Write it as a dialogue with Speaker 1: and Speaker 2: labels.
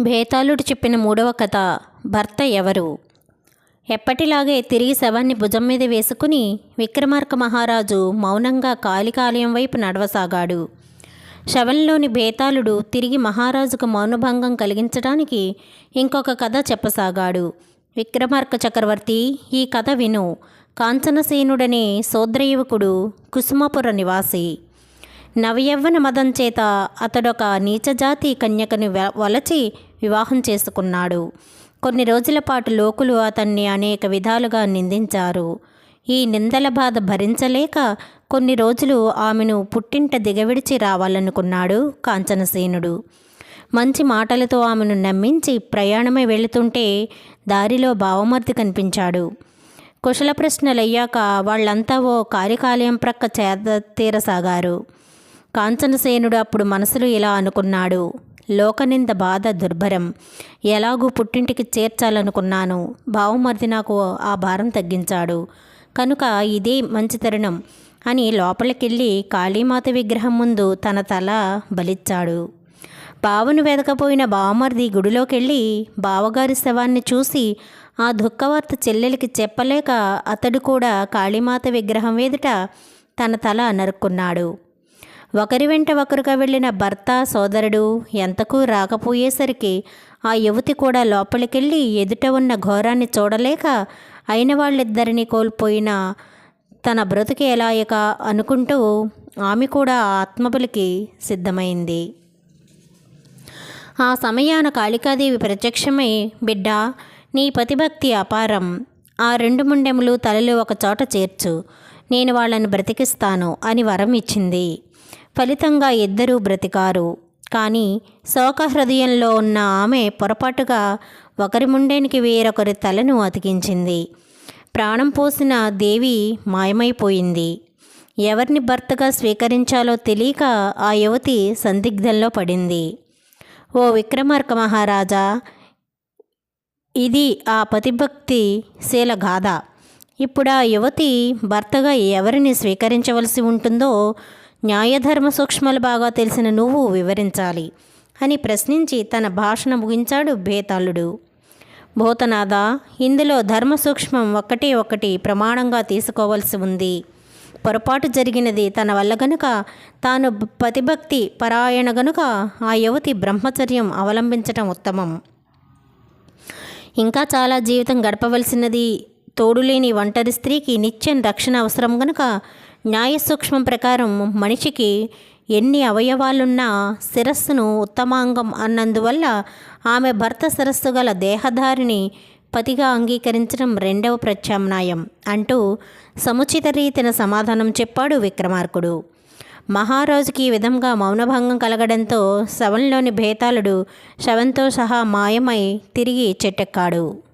Speaker 1: బేతాళుడు చెప్పిన మూడవ కథ భర్త ఎవరు? ఎప్పటిలాగే తిరిగి శవాన్ని భుజం మీద వేసుకుని విక్రమార్క మహారాజు మౌనంగా కాళికాలయం వైపు నడవసాగాడు. శవంలోని బేతాళుడు తిరిగి మహారాజుకు మౌనభంగం కలిగించడానికి ఇంకొక కథ చెప్పసాగాడు. విక్రమార్క చక్రవర్తి ఈ కథ విను. కాంచనసేనుడనే శోద్రయువకుడు కుసుమపుర నివాసి. నవయవ్వన మదం చేత అతడొక నీచజాతి కన్యకను వలచి వివాహం చేసుకున్నాడు. కొన్ని రోజుల పాటు లోకులు అతన్ని అనేక విధాలుగా నిందించారు. ఈ నిందల బాధ భరించలేక కొన్ని రోజులు ఆమెను పుట్టింట దిగవిడిచి రావాలనుకున్నాడు కాంచనసేనుడు. మంచి మాటలతో ఆమెను నమ్మించి ప్రయాణమే వెళుతుంటే దారిలో భావమర్ది కనిపించాడు. కుశల ప్రశ్నలయ్యాక వాళ్ళంతా ఓ కార్యకాలయం ప్రక్క చేద తీరసాగారు. కాంచనసేనుడు అప్పుడు మనసులో ఇలా అనుకున్నాడు. లోకనింద బాధ దుర్భరం. ఎలాగూ పుట్టింటికి చేర్చాలనుకున్నాను. బావుమర్ది నాకు ఆ భారం తగ్గించాడు. కనుక ఇదే మంచి తరుణం అని లోపలికెళ్ళి కాళీమాత విగ్రహం ముందు తన తల బలిచ్చాడు. బావను వెదకపోయిన బావమర్ది గుడిలోకెళ్ళి బావగారి శవాన్ని చూసి ఆ దుఃఖవార్త చెల్లెలికి చెప్పలేక అతడు కూడా కాళీమాత విగ్రహం ఎదుట తన తల నరుక్కున్నాడు. ఒకరి వెంట ఒకరుగా వెళ్ళిన భర్త సోదరుడు ఎంతకు రాకపోయేసరికి ఆ యువతి కూడా లోపలికెళ్ళి ఎదుట ఉన్న ఘోరాన్ని చూడలేక అయిన వాళ్ళిద్దరినీ కోల్పోయిన తన బ్రతుకు ఎలాయక అనుకుంటూ ఆమె కూడా ఆత్మబలికి సిద్ధమైంది. ఆ సమయాన కాళికాదేవి ప్రత్యక్షమై బిడ్డ నీ పతిభక్తి అపారం. ఆ రెండు ముండెములు తలలు ఒకచోట చేర్చు. నేను వాళ్ళని బ్రతికిస్తాను అని వరం ఇచ్చింది. ఫలితంగా ఇద్దరూ బ్రతికారు. కానీ శోక హృదయంలో ఉన్న ఆమె పొరపాటుగా ఒకరి ముండెనికి వేరొకరి తలను అతికించింది. ప్రాణం పోసిన దేవి మాయమైపోయింది. ఎవరిని భర్తగా స్వీకరించాలో తెలియక ఆ యువతి సందిగ్ధంలో పడింది. ఓ విక్రమార్క మహారాజా ఇది ఆ పతిభక్తి శీల గాథ. ఇప్పుడు ఆ యువతి భర్తగా ఎవరిని స్వీకరించవలసి ఉంటుందో న్యాయధర్మ సూక్ష్మలు బాగా తెలిసిన నువ్వు వివరించాలి అని ప్రశ్నించి తన భాషణ ముగించాడు భేతాళుడు భూతనాథ ఇందులో ధర్మ సూక్ష్మం ఒకటి ఒకటి ప్రమాణంగా తీసుకోవలసి ఉంది. పొరపాటు జరిగినది తన వల్ల గనుక తాను పతిభక్తి పరాయణ గనుక ఆ యువతి బ్రహ్మచర్యం అవలంబించటం ఉత్తమం. ఇంకా చాలా జీవితం గడపవలసినది తోడులేని ఒంటరి స్త్రీకి నిత్యం రక్షణ అవసరం గనుక న్యాయ సూక్ష్మం ప్రకారం మనిషికి ఎన్ని అవయవాలున్నా శిరస్సును ఉత్తమాంగం అన్నందువల్ల ఆమె భర్త శిరస్సు గల దేహధారిని పతిగా అంగీకరించడం రెండవ ప్రత్యామ్నాయం అంటూ సముచిత రీతిన సమాధానం చెప్పాడు విక్రమార్కుడు. మహారాజుకి ఈ విధంగా మౌనభంగం కలగడంతో శవంలోని భేతాళుడు శవంతో సహా మాయమై తిరిగి చెట్టెక్కాడు.